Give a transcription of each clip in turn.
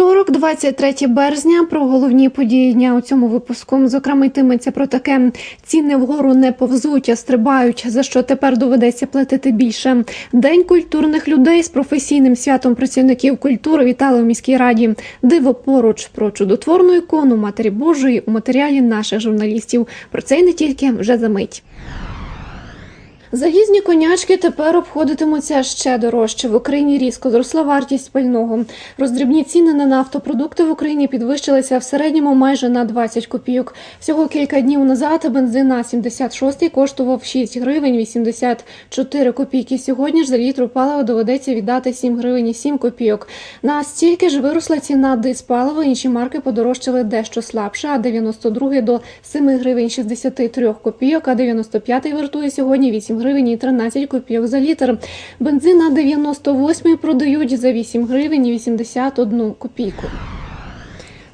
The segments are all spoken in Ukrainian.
Вівторок, 23 березня, про головні події дня у цьому випуску. Зокрема, йтиметься про таке: ціни вгору не повзуть, а стрибають. За що тепер доведеться платити більше. День культурних людей з професійним святом працівників культури вітали у міській раді. Диво поруч про чудотворну ікону Матері Божої у матеріалі наших журналістів. Про це й не тільки вже за мить. Залізні конячки тепер обходитимуться ще дорожче. В Україні різко зросла вартість пального. Роздрібні ціни на нафтопродукти в Україні підвищилися в середньому майже на 20 копійок. Всього кілька днів назад бензин на 76 коштував 6 гривень 84 копійки. Сьогодні ж за літр палива доведеться віддати 7 гривень і 7 копійок. На стільки ж виросла ціна диспалива. Інші марки подорожчали дещо слабше, а 92 до 7 гривень 63 копійок, а 95 вартує сьогодні 8 гривень і 13 копійок за літр. Бензин на 98 продають за 8 гривень і 81 копійку.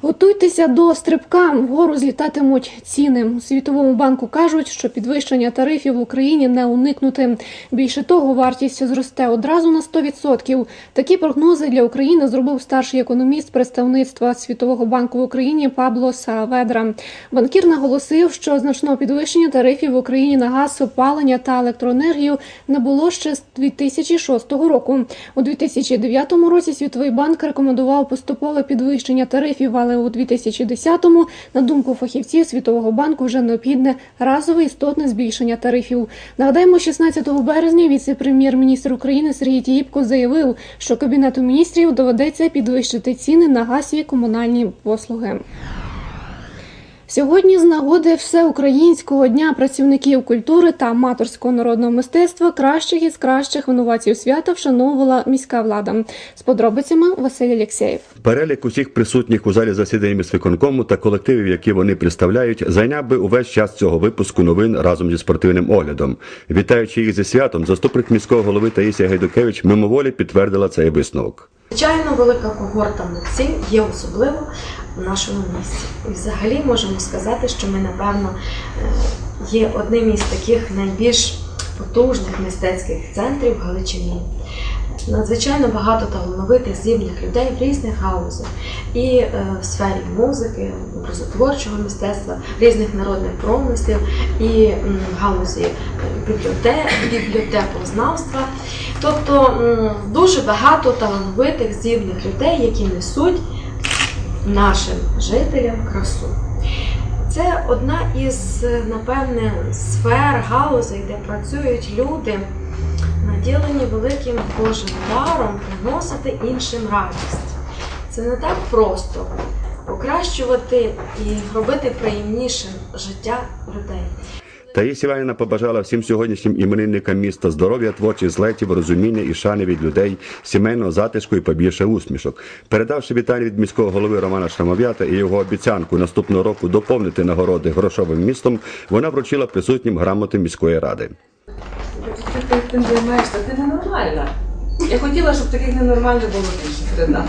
Готуйтеся до стрибка. Вгору злітатимуть ціни. У Світовому банку кажуть, що підвищення тарифів в Україні не уникнути. Більше того, вартість зросте одразу на 100%. Такі прогнози для України зробив старший економіст представництва Світового банку в Україні Пабло Сааведра. Банкір наголосив, що значного підвищення тарифів в Україні на газ, опалення та електроенергію не було ще з 2006 року. У 2009 році Світовий банк рекомендував поступове підвищення тарифів, але у 2010-му, на думку фахівців Світового банку, вже необхідне разове істотне збільшення тарифів. Нагадаємо, 16 березня віце-прем'єр-міністр України Сергій Тіїпко заявив, що кабінету міністрів доведеться підвищити ціни на газ і комунальні послуги. Сьогодні з нагоди всеукраїнського дня працівників культури та аматорського народного мистецтва кращих із кращих винуватців свята вшановувала міська влада. З подробицями Василь Алєксєєв. Перелік усіх присутніх у залі засідання міськвиконкому та колективів, які вони представляють, зайняв би увесь час цього випуску новин разом зі спортивним оглядом. Вітаючи їх зі святом, заступник міського голови Таїсія Гайдукевич мимоволі підтвердила цей висновок. Звичайно, велика когорта митців є особливо в нашому місті. І взагалі можемо сказати, що ми, напевно, е, є одним із таких найбільш потужних мистецьких центрів Галичині. Надзвичайно багато талановитих здібних людей в різних галузях і е, в сфері музики, образотворчого мистецтва, різних народних промислів, і в галузі е, бібліотек, бібліотекознавства. Тобто дуже багато талановитих здібних людей, які несуть нашим жителям красу. Це одна із, напевне, сфер, галузей, де працюють люди, наділені великим Божим даром приносити іншим радість. Це не так просто покращувати і робити приємнішим життя людей. Таїсія Іванівна побажала всім сьогоднішнім іменинникам міста здоров'я, творчих злетів, розуміння і шани від людей, сімейного затишку і побільше усмішок. Передавши вітання від міського голови Романа Шрамов'ята і його обіцянку наступного року доповнити нагороди грошовим містом, вона вручила присутнім грамоти міської ради. Ти, ти займаєшся, ти ненормальна. Я хотіла, щоб таких ненормальних було більше серед нас.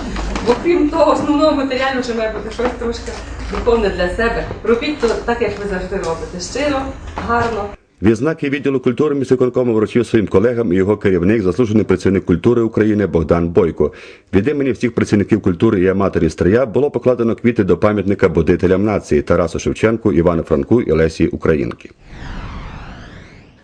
Бо крім того, основного матеріалу, що має бути щось трошки духовне для себе. Робіть то так, як ви завжди робите. Щиро, гарно. Відзнаки відділу культури міськвиконкому вручив своїм колегам і його керівник, заслужений працівник культури України Богдан Бойко. Від імені всіх працівників культури і аматорів стрия було покладено квіти до пам'ятника будителям нації Тарасу Шевченку, Івану Франку і Лесі Українки.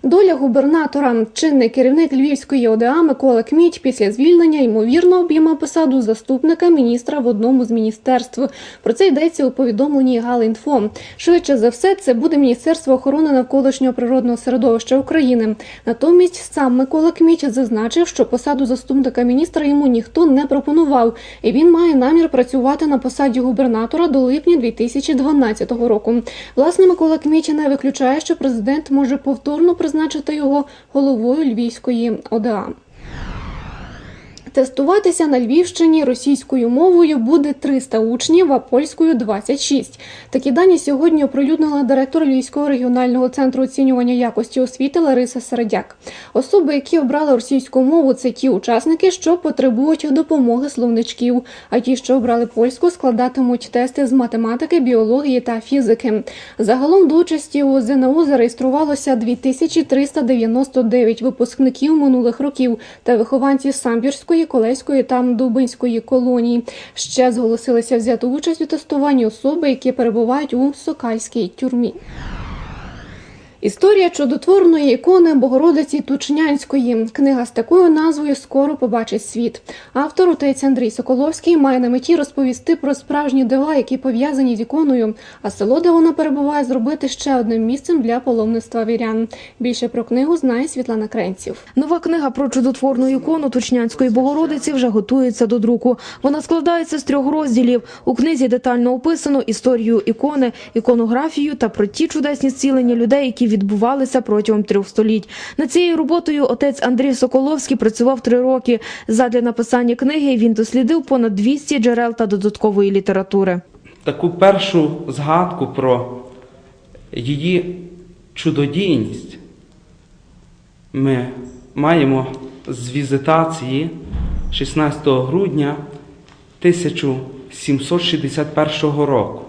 Доля губернатора, чинний керівник Львівської ОДА Микола Кміть після звільнення ймовірно обіймав посаду заступника міністра в одному з міністерств. Про це йдеться у повідомленні Галінфо. Швидше за все, це буде Міністерство охорони навколишнього природного середовища України. Натомість сам Микола Кміть зазначив, що посаду заступника міністра йому ніхто не пропонував, і він має намір працювати на посаді губернатора до липня 2012 року. Власне, Микола Кміть не виключає, що президент може повторно призначити його головою Львівської ОДА. Тестуватися на Львівщині російською мовою буде 300 учнів, а польською 26. Такі дані сьогодні оприлюднила директор Львівського регіонального центру оцінювання якості освіти Лариса Середяк. Особи, які обрали російську мову, це ті учасники, що потребують допомоги словничків. А ті, що обрали польську, складатимуть тести з математики, біології та фізики. Загалом до участі у ЗНО зареєструвалося 2399 випускників минулих років та вихованці Самбірської Колеської та Дубинської колоній. Ще зголосилися взяти участь у тестуванні особи, які перебувають у Сокальській тюрмі. Історія чудотворної ікони Богородиці Тучнянської. Книга з такою назвою скоро побачить світ. Автор отець Андрій Соколовський має на меті розповісти про справжні дива, які пов'язані з іконою. А село, де вона перебуває, зробити ще одним місцем для паломництва вірян. Більше про книгу знає Світлана Кренців. Нова книга про чудотворну ікону Тучнянської Богородиці вже готується до друку. Вона складається з трьох розділів. У книзі детально описано історію ікони, іконографію та про ті чудесні зцілення людей, які відбувалися протягом трьох століть. Над цією роботою отець Андрій Соколовський працював три роки. Задля написання книги він дослідив понад 200 джерел та додаткової літератури. таку першу згадку про її чудодійність ми маємо з візитації 16 грудня 1761 року.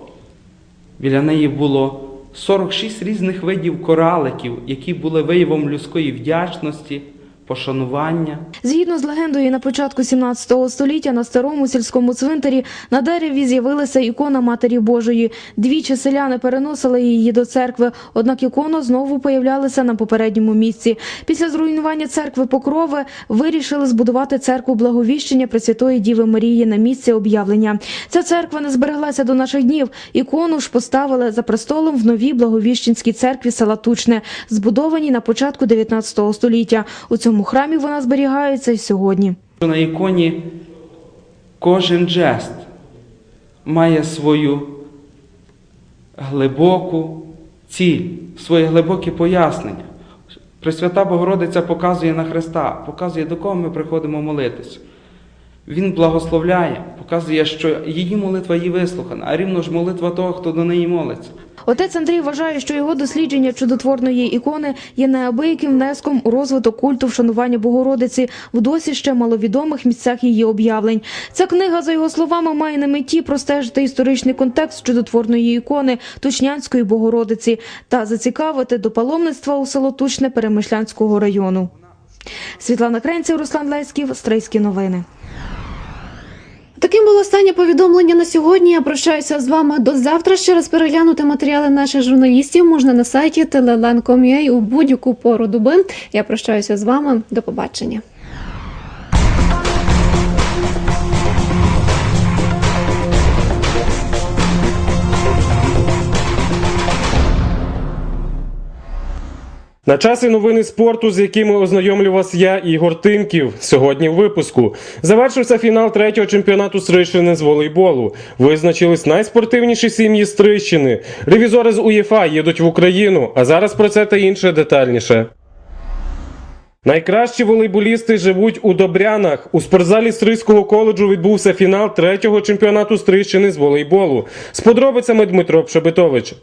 Біля неї було 46 різних видів кораликів, які були виявом людської вдячності, пошанування. Згідно з легендою, на початку 17 століття на старому сільському цвинтарі на дереві з'явилася ікона Матері Божої. Двічі селяни переносили її до церкви, однак ікона знову появлялася на попередньому місці. Після зруйнування церкви Покрови вирішили збудувати церкву Благовіщення Пресвятої Діви Марії на місці об'явлення. Ця церква не збереглася до наших днів. Ікону ж поставили за престолом в новій Благовіщенській церкві села Тучне, збудованій на початку 19 століття. У цьому храмі вона зберігається й сьогодні. На іконі кожен жест має свою глибоку ціль, своє глибоке пояснення. Пресвята Богородиця показує на Христа, показує, до кого ми приходимо молитися. Він благословляє, показує, що її молитва є вислухана, а рівно ж молитва того, хто до неї молиться. Отець Андрій вважає, що його дослідження чудотворної ікони є неабияким внеском у розвиток культу вшанування Богородиці в досі ще маловідомих місцях її об'явлень. Ця книга, за його словами, має на меті простежити історичний контекст чудотворної ікони Тучнянської Богородиці та зацікавити до паломництва у село Тучне Перемишлянського району. Світлана Кренців, Руслан Леськів, Стрийські новини. Таким було останнє повідомлення на сьогодні. Я прощаюся з вами до завтра. Ще раз переглянути матеріали наших журналістів можна на сайті telelan.com.ua у будь-яку пору доби. Я прощаюся з вами. До побачення. На часі новини спорту, з якими ознайомлю вас я, Ігор Тимків. Сьогодні в випуску завершився фінал третього чемпіонату Стрийщини з волейболу. Визначились найспортивніші сім'ї Стрийщини. Ревізори з УЄФА їдуть в Україну. А зараз про це та інше детальніше. Найкращі волейболісти живуть у Добрянах. У спортзалі Стрийського коледжу відбувся фінал третього чемпіонату Стрийщини з волейболу. З подробицями Дмитро Пшебитович.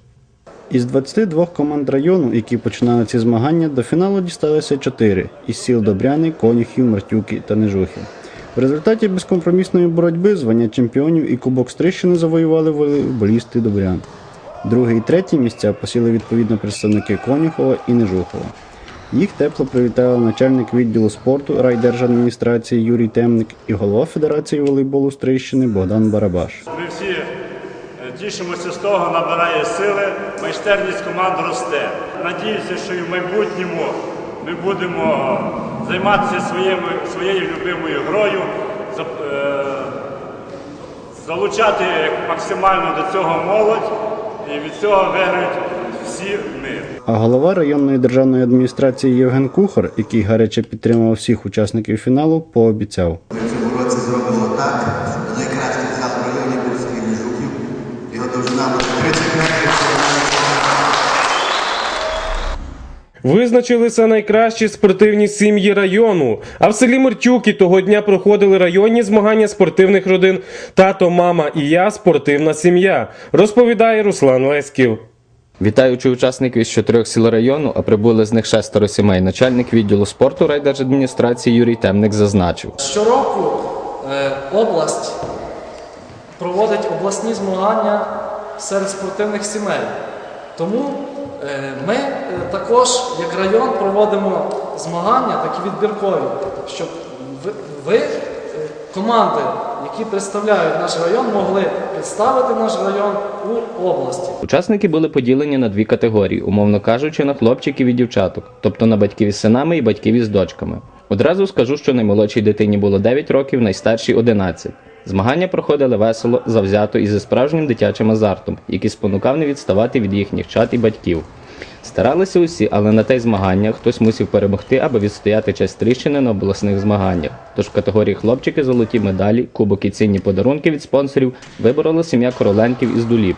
Із 22 команд району, які починали ці змагання, до фіналу дісталися 4 із сіл Добряни, Конюхів, Мартюки та Нежухи. В результаті безкомпромісної боротьби звання чемпіонів і Кубок Стрищини завоювали волейболісти Добрян. Друге і третє місця посіли відповідно представники Конюхова і Нежухова. Їх тепло привітали начальник відділу спорту райдержадміністрації Юрій Темник і голова Федерації волейболу Стрищини Богдан Барабаш. Ми всі тішимося з того, набирає сили, майстерність команд росте. Надіюся, що і в майбутньому ми будемо займатися своїми, своєю любимою грою, е, залучати максимально до цього молодь, і від цього виграють всі ми. А голова районної державної адміністрації Євген Кухар, який гаряче підтримував всіх учасників фіналу, пообіцяв. Визначилися найкращі спортивні сім'ї району. А в селі Мертюки того дня проходили районні змагання спортивних родин Тато, мама і я спортивна сім'я. Розповідає Руслан Леськів. Вітаючи учасників з чотирьох сіл району, а прибули з них шестеро сімей. Начальник відділу спорту райдержадміністрації Юрій Темник зазначив. Щороку е, область проводить обласні змагання серед спортивних сімей. Тому ми е, також, як район, проводимо змагання, такі відбіркові, щоб ви, ви команди, які представляють наш район, могли представити наш район у області. Учасники були поділені на дві категорії, умовно кажучи, на хлопчиків і дівчаток, тобто на батьків із синами і батьків із дочками. Одразу скажу, що наймолодшій дитині було 9 років, найстаршій 11. Змагання проходили весело, завзято і зі справжнім дитячим азартом, який спонукав не відставати від їхніх чат і батьків. Старалися усі, але на те змагання хтось мусив перемогти, аби відстояти честь тріщини на обласних змаганнях. Тож в категорії хлопчики золоті медалі, кубок і цінні подарунки від спонсорів виборола сім'я Короленків із Дуліп.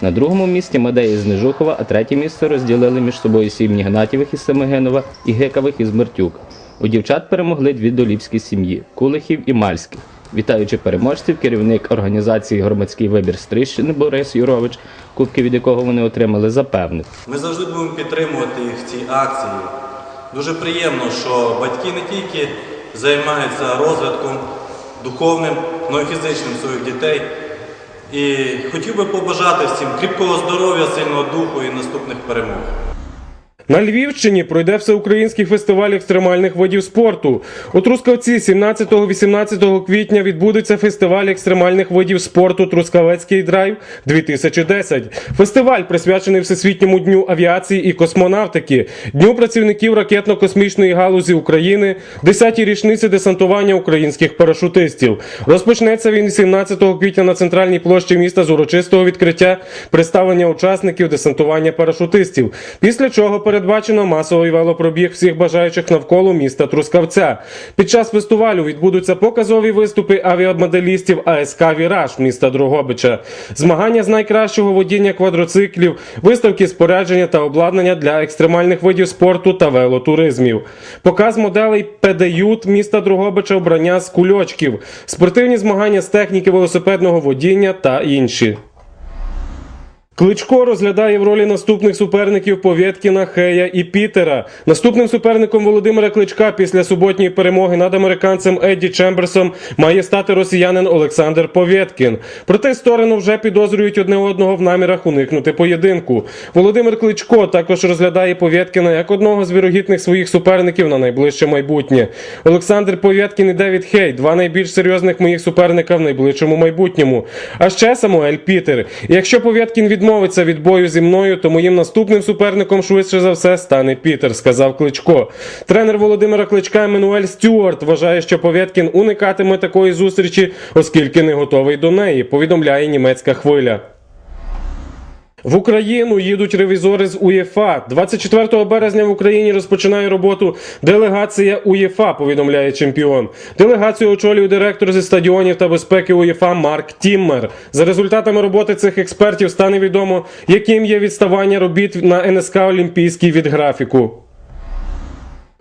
На другому місці Мадеї з Нежухова, а третє місце розділили між собою сім'ї Гнатівих із Семигенова і Гекавих із Мертюк. У дівчат перемогли дві доліпські сім'ї Кулихів і Мальських. Вітаючи переможців, керівник організації Громадський вибір Стрищини Борис Юрович, кубки від якого вони отримали, запевнив. Ми завжди будемо підтримувати їх в цій акції. Дуже приємно, що батьки не тільки займаються розвитком духовним, але й фізичним своїх дітей. І хотів би побажати всім кріпкого здоров'я, сильного духу і наступних перемог. На Львівщині пройде всеукраїнський фестиваль екстремальних видів спорту. У Трускавці 17-18 квітня відбудеться фестиваль екстремальних видів спорту Трускавецький драйв 2010. Фестиваль присвячений Всесвітньому дню авіації і космонавтики, Дню працівників ракетно-космічної галузі України, 10-й річниці десантування українських парашутистів. Розпочнеться він 17 квітня на центральній площі міста з урочистого відкриття представлення учасників десантування парашутистів. Після чого передбачено масовий велопробіг всіх бажаючих навколо міста Трускавця. Під час фестивалю відбудуться показові виступи авіамоделістів АСК Віраж міста Дрогобича, змагання з найкращого водіння квадроциклів, виставки спорядження та обладнання для екстремальних видів спорту та велотуризмів, показ моделей ПДЮТ міста Дрогобича, обрання з кульочків, спортивні змагання з техніки велосипедного водіння та інші. Кличко розглядає в ролі наступних суперників Повєткіна, Хея і Пітера. Наступним суперником Володимира Кличка після суботньої перемоги над американцем Едді Чемберсом має стати росіянин Олександр Повєткін. Проте сторони вже підозрюють одне одного в намірах уникнути поєдинку. Володимир Кличко також розглядає Повєткіна як одного з вірогідних своїх суперників на найближче майбутнє. Олександр Повєткін і Девід Хей два найбільш серйозних моїх суперника в найближчому майбутньому. А ще Самуель Пітер. І якщо Повєткін відмовиться від бою зі мною, то моїм наступним суперником швидше за все стане Пітер, сказав Кличко. Тренер Володимира Кличка Еммануель Стюарт вважає, що Повєткін уникатиме такої зустрічі, оскільки не готовий до неї, повідомляє німецька хвиля. В Україну їдуть ревізори з УЄФА. 24 березня в Україні розпочинає роботу делегація УЄФА, повідомляє чемпіон. Делегацію очолює директор зі стадіонів та безпеки УЄФА Марк Тіммер. За результатами роботи цих експертів стане відомо, яким є відставання робіт на НСК Олімпійський від графіку.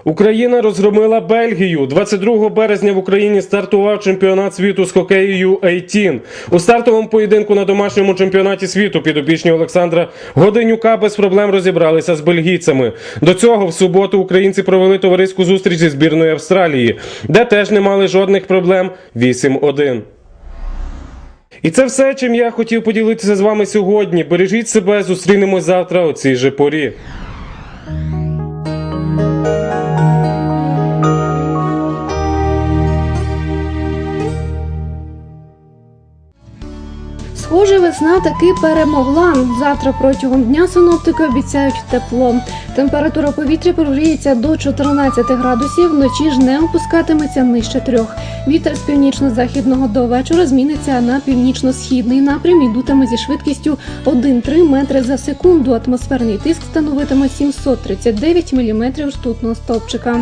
Україна розгромила Бельгію. 22 березня в Україні стартував чемпіонат світу з хокею U18. У стартовому поєдинку на домашньому чемпіонаті світу підопічні Олександра Годенюка без проблем розібралися з бельгійцями. До цього в суботу українці провели товариську зустріч зі збірною Австралії, де теж не мали жодних проблем 8-1. І це все, чим я хотів поділитися з вами сьогодні. Бережіть себе, зустрінемось завтра о цій же порі. Схоже, весна таки перемогла. Завтра протягом дня синоптики обіцяють тепло. Температура повітря прогріється до 14 градусів, вночі ж не опускатиметься нижче трьох. Вітер з північно-західного до вечора зміниться на північно-східний напрям і зі швидкістю 1,3 метри за секунду. Атмосферний тиск становитиме 739 міліметрів ртутного стовпчика.